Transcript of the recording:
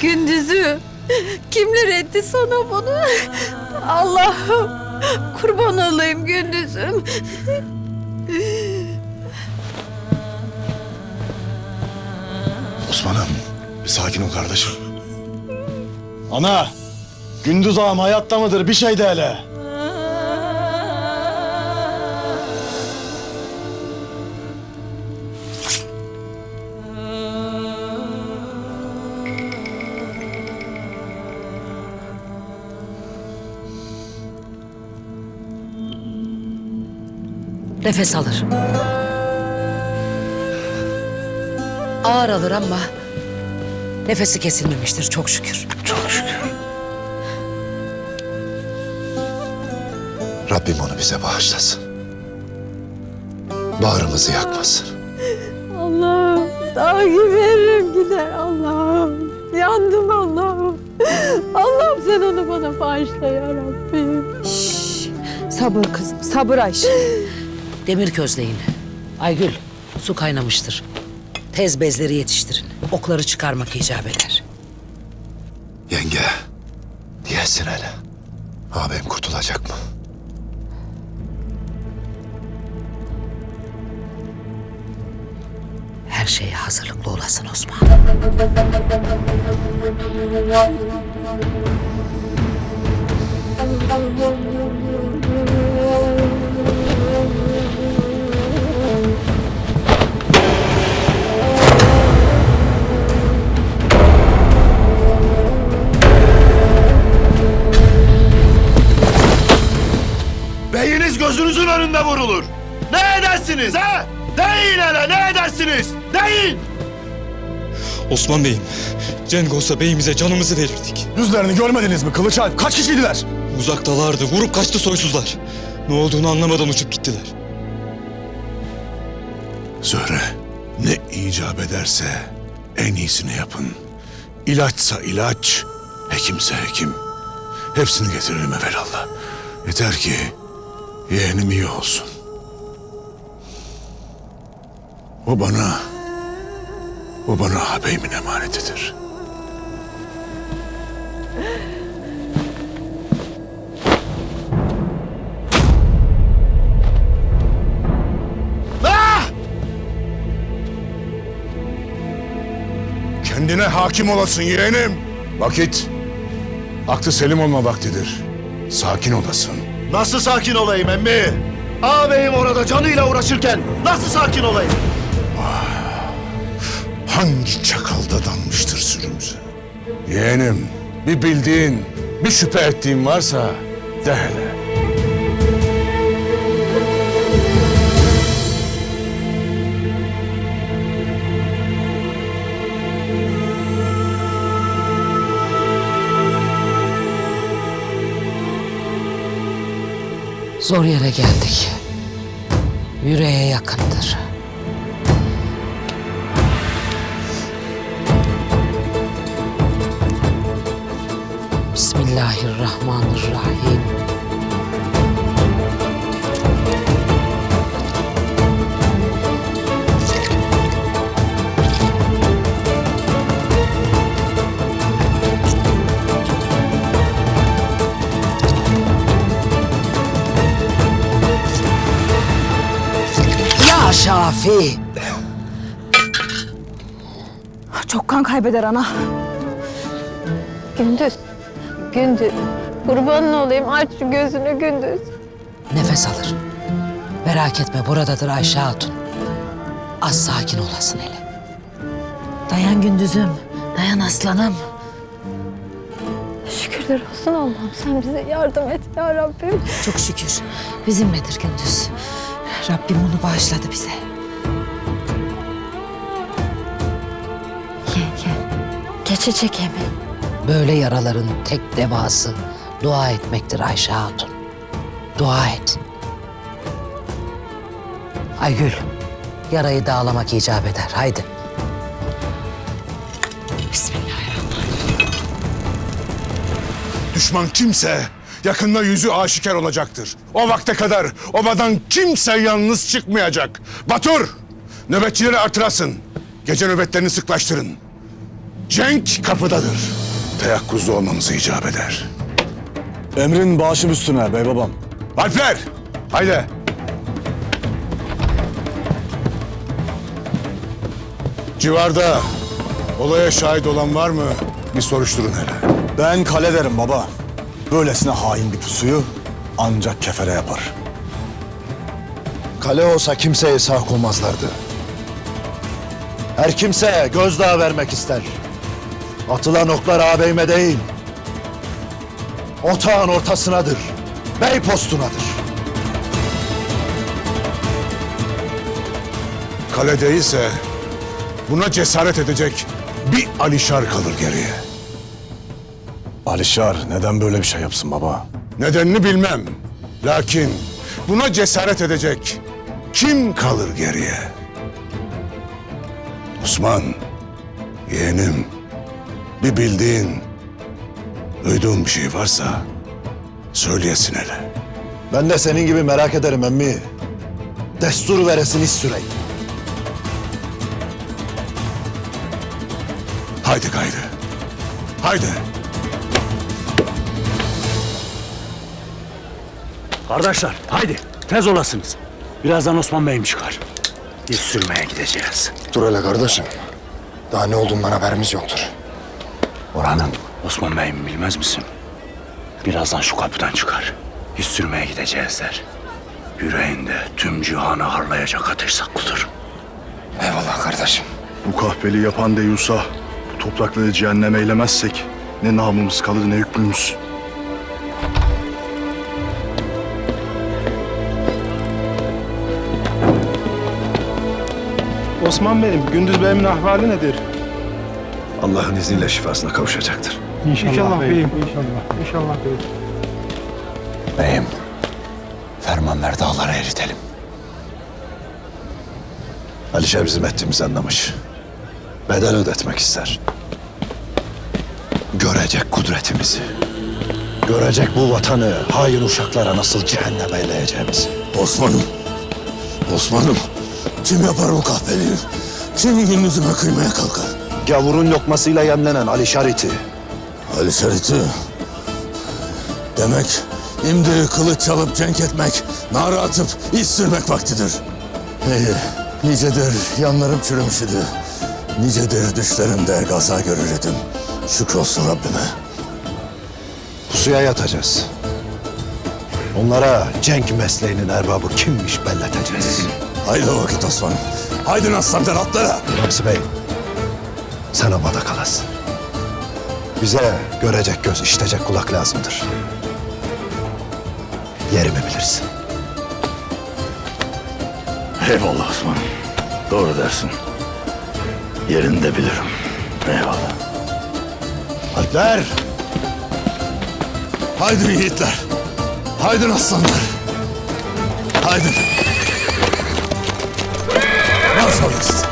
Gündüzü kimler etti sana bunu? Allah'ım kurban olayım gündüzüm. Osman'ım bir sakin ol kardeşim. Ana! Gündüz ağam hayatta mıdır? Bir şey de hele. Nefes alır. Ağır alır ama nefesi kesilmemiştir çok şükür. Çok şükür. Rabbim onu bize bağışlasın. Bağrımızı yakmasın. Allah'ım dağ gibi eririm gider Allah'ım. Yandım Allah'ım. Allah'ım sen onu bana bağışla ya Rabbim. Sabır kızım, sabır Ayşe. Demir közleyin. Aygül su kaynamıştır. Tez bezleri yetiştirin. Okları çıkarmak icap eder. Yenge, diyesin hele. Ağabeyim kurtulacak mı? Her şeye hazırlıklı olasın Osman. Vurulur. Ne edersiniz ha? Deyin hele ne edersiniz? Deyin! Osman Bey'im, Cengos'a beyimize canımızı verirdik. Yüzlerini görmediniz mi Kılıç Alp? Kaç kişiydiler? Uzaktalardı, vurup kaçtı soysuzlar. Ne olduğunu anlamadan uçup gittiler. Zöhre, ne icap ederse en iyisini yapın. İlaçsa ilaç, hekimse hekim. Hepsini getirelim evelallah. Yeter ki yeğenim iyi olsun. O bana, o bana ağabeyimin emanetidir. Ah! Kendine hakim olasın yeğenim. Vakit, aklı selim olma vaktidir. Sakin olasın. Nasıl sakin olayım emmi? Ağabeyim orada canıyla uğraşırken nasıl sakin olayım? Hangi çakalda danmıştır sürümüze? Yeğenim, bir bildiğin, bir şüphe ettiğin varsa de hele. Zor yere geldik. Yüreğe yakındır. Bismillahirrahmanirrahim. Ya Şafi. Çok kan kaybeder ana. Gündüz, gündüz. Kurbanın olayım aç şu gözünü gündüz. Nefes alır. Merak etme buradadır Ayşe Hatun. Az sakin olasın hele. Dayan gündüzüm, dayan aslanım. Şükürler olsun Allah'ım sen bize yardım et ya Rabbim. Çok şükür. Bizimledir gündüz. Rabbim onu bağışladı bize. Ye ye. Geçecek emin. Böyle yaraların tek devası dua etmektir Ayşe Hatun. Dua et. Aygül, yarayı dağlamak icap eder. Haydi. Düşman kimse yakında yüzü aşikar olacaktır. O vakte kadar obadan kimse yalnız çıkmayacak. Batur, nöbetçileri artırasın. Gece nöbetlerini sıklaştırın. Cenk kapıdadır. Teyakkuzda olmamızı icap eder. Emrin başım üstüne bey babam. Alpler! Haydi! Civarda olaya şahit olan var mı? Bir soruşturun hele. Ben kale derim baba. Böylesine hain bir pusuyu ancak kefere yapar. Kale olsa kimseye sağ olmazlardı. Her kimseye gözdağı vermek ister. Atılan oklar ağabeyime değil. Otağın ortasınadır. Bey postunadır. Kale değilse buna cesaret edecek bir Alişar kalır geriye. Alişar neden böyle bir şey yapsın baba? Nedenini bilmem. Lakin buna cesaret edecek kim kalır geriye? Osman, yeğenim, bir bildiğin, duyduğun bir şey varsa söyleyesin hele. Ben de senin gibi merak ederim emmi. Destur veresin iş süreyim. Haydi gaydi. Haydi. Kardeşler haydi tez olasınız. Birazdan Osman Bey'im çıkar. İş sürmeye gideceğiz. Dur hele kardeşim. Daha ne olduğundan haberimiz yoktur. Orhan'ım. Osman Bey'im bilmez misin? Birazdan şu kapıdan çıkar. İş sürmeye gideceğiz der. Yüreğinde tüm cihanı harlayacak ateş saklıdır. Eyvallah kardeşim. Bu kahpeli yapan deyusa bu toprakları cehennem eylemezsek ne namımız kalır ne hükmümüz. Osman Bey'im, Gündüz Bey'imin ahvali nedir? Allah'ın izniyle şifasına kavuşacaktır. İnşallah, beyim. İnşallah, inşallah beyim. Beyim, ferman ver dağları eritelim. Alişer bizim ettiğimizi anlamış. Bedel ödetmek ister. Görecek kudretimizi. Görecek bu vatanı hain uşaklara nasıl cehennem eyleyeceğimizi. Osman'ım, Osman'ım. Kim yapar bu kahpeliği? Kim gündüzüme kıymaya kalkar? Gavurun lokmasıyla yemlenen Ali Şariti. Ali Şerit'i. Demek imdi kılıç çalıp cenk etmek, nara atıp iş sürmek vaktidir. İyi, nicedir yanlarım çürümüş idi. Nicedir düşlerimde gaza görür idim. Şükrolsun Rabbime. Pusuya yatacağız. Onlara cenk mesleğinin erbabı kimmiş belleteceğiz. Haydi o vakit Osman'ım. Haydi aslanlar atlara. Ramsi Bey, sen obada kalasın. Bize görecek göz, işitecek kulak lazımdır. Yerimi bilirsin. Eyvallah Osman. Doğru dersin. Yerini de bilirim. Eyvallah. Alpler! Haydi yiğitler. Haydi aslanlar. Haydi. Nasıl olasın?